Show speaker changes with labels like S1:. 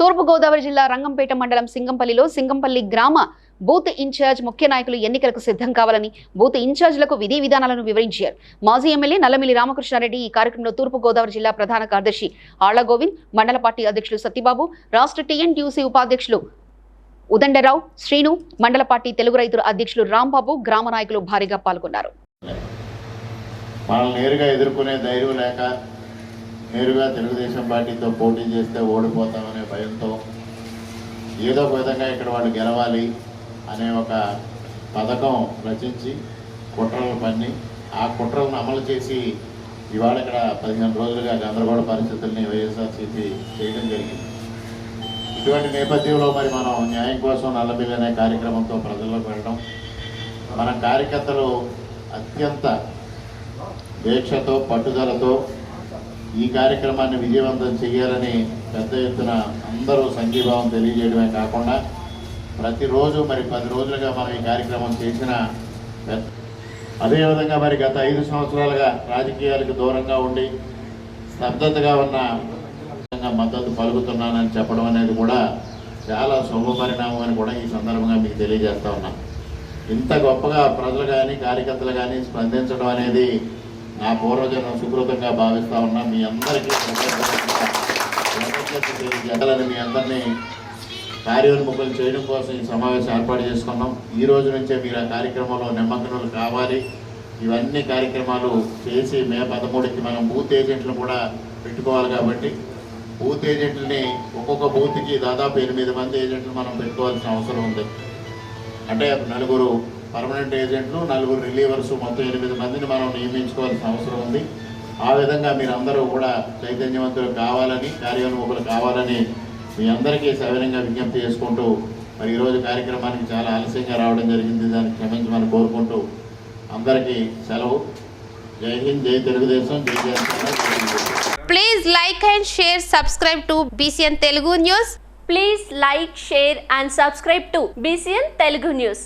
S1: తూర్పుగోదావరి జిల్లా రంగంపేట మండలం సింగంపల్లిలో సింగంపల్లి గ్రామ బూత్ ఇన్ఛార్జ్ ముఖ్య నాయకులు ఎన్నికలకు సిద్ధం కావాలని బూత్ ఇన్ఛార్జ్లకు విధి విధానాలను వివరించారు. మాజీ ఎమ్మెల్యే నల్లమిల్లి రామకృష్ణారెడ్డి ఈ కార్యక్రమంలో తూర్పుగోదావరి జిల్లా ప్రధాన కార్యదర్శి ఆళ్ళ గోవింద్ మండల పార్టీ అధ్యక్షులు సత్యబాబు రాష్ట్ర టీఎన్టీయూసీ ఉపాధ్యక్షులు ఉదండరావు శ్రీను మండల పార్టీ తెలుగు రైతుల అధ్యక్షులు రాంబాబు గ్రామ నాయకులు భారీగా పాల్గొన్నారు.
S2: మనం నేరుగా ఎదుర్కొనే ధైర్యం లేక నేరుగా తెలుగుదేశం పార్టీతో పోటీ చేస్తే ఓడిపోతామనే భయంతో ఏదో ఒక విధంగా ఇక్కడ వాళ్ళు గెలవాలి అనే ఒక పథకం రచించి కుట్రలు పన్ని ఆ కుట్రలను అమలు చేసి ఇవాళ ఇక్కడ పదిహేను రోజులుగా గందరగోళ పరిస్థితుల్ని వైఎస్ఆర్సీపీ చేయడం జరిగింది. ఇటువంటి నేపథ్యంలో మరి మనం న్యాయం కోసం నల్లబిల్లి అనే కార్యక్రమంతో ప్రజల్లోకి వెళ్ళడం మన కార్యకర్తలు అత్యంత దీక్షతో పట్టుదలతో ఈ కార్యక్రమాన్ని విజయవంతం చేయాలని పెద్ద ఎత్తున అందరూ సంఘీభావం తెలియజేయడమే కాకుండా ప్రతిరోజు మరి పది రోజులుగా మనం ఈ కార్యక్రమం చేసిన పెద్ద అదేవిధంగా మరి గత ఐదు సంవత్సరాలుగా రాజకీయాలకు దూరంగా ఉండి స్తబ్దతగా ఉన్న మద్దతు పలుకుతున్నానని చెప్పడం అనేది కూడా చాలా శుభ పరిణామం అని కూడా ఈ సందర్భంగా మీకు తెలియజేస్తా ఉన్నా. ఇంత గొప్పగా ప్రజలు కానీ కార్యకర్తలు కానీ స్పందించడం అనేది నా పూర్వజన్మ సుకృతంగా భావిస్తా ఉన్నా మీ అందరికీ జగలని మీ అందరినీ కార్యోన్ముఖులు చేయడం కోసం ఈ సమావేశం ఏర్పాటు చేసుకున్నాం. ఈ రోజు నుంచే మీరు ఆ కార్యక్రమంలో నిమగ్నలు కావాలి. ఇవన్నీ కార్యక్రమాలు చేసి మే పదమూడుకి మనం బూత్ ఏజెంట్లు కూడా పెట్టుకోవాలి కాబట్టి బూత్ ఏజెంట్లని ఒక్కొక్క బూత్కి దాదాపు ఎనిమిది మంది ఏజెంట్లు మనం పెట్టుకోవాల్సిన అవసరం ఉంది. అంటే నలుగురు పర్మనెంట్ ఏజెంట్లు నలుగురు రిలీవర్స్ మొత్తం ఎనిమిది మందిని మనం నియమించుకోవాల్సిన అవసరం ఉంది. ఆ విధంగా మీరందరూ కూడా చైతన్యవంతులు కావాలని కార్యోన్ముఖులు కావాలని మీ అందరికీ సవినంగా విజ్ఞప్తి చేసుకుంటూ మరి ఈరోజు కార్యక్రమానికి చాలా ఆలస్యంగా రావడం జరిగింది. దాన్ని క్షమించమని కోరుకుంటూ అందరికీ సెలవు. జై హింద్ జై తెలుగుదేశం జై Janasena like and
S3: share subscribe and B C N Telugu news
S4: please like share and subscribe to B C N Telugu news